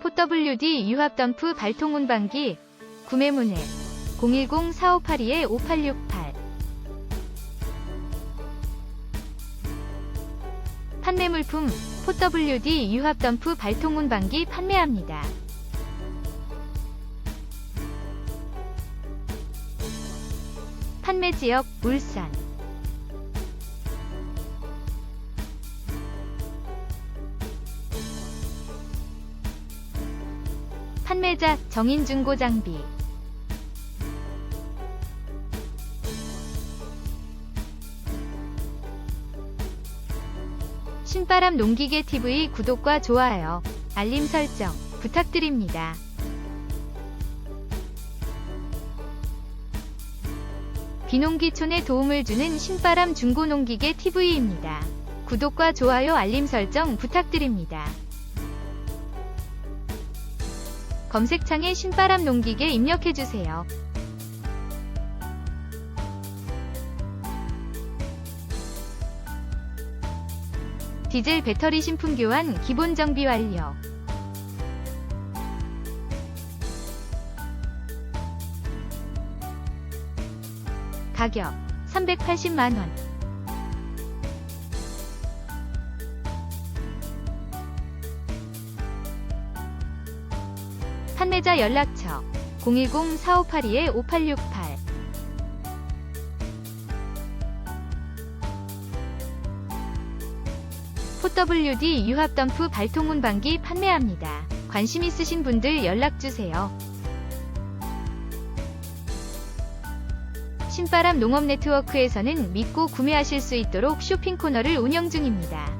4WD 유압 덤프 발통 운반기 구매 문의 010-4582-5868 판매 물품 4WD 유압 덤프 발통 운반기 판매합니다. 판매 지역 울산 판매자 정인 중고 장비 신바람 농기계 TV 구독과 좋아요, 알림 설정 부탁드립니다. 비농기촌에 도움을 주는 신바람 중고농기계 TV입니다. 구독과 좋아요 알림 설정 부탁드립니다. 검색창에 신바람 농기계 입력해주세요. 디젤 배터리 신품 교환 기본 정비 완료. 가격 380만원. 판매자 연락처 010-4582-5868 4WD 유압 덤프 발통 운반기 판매합니다. 관심 있으신 분들 연락주세요. 신바람 농업 네트워크에서는 믿고 구매하실 수 있도록 쇼핑 코너를 운영 중입니다.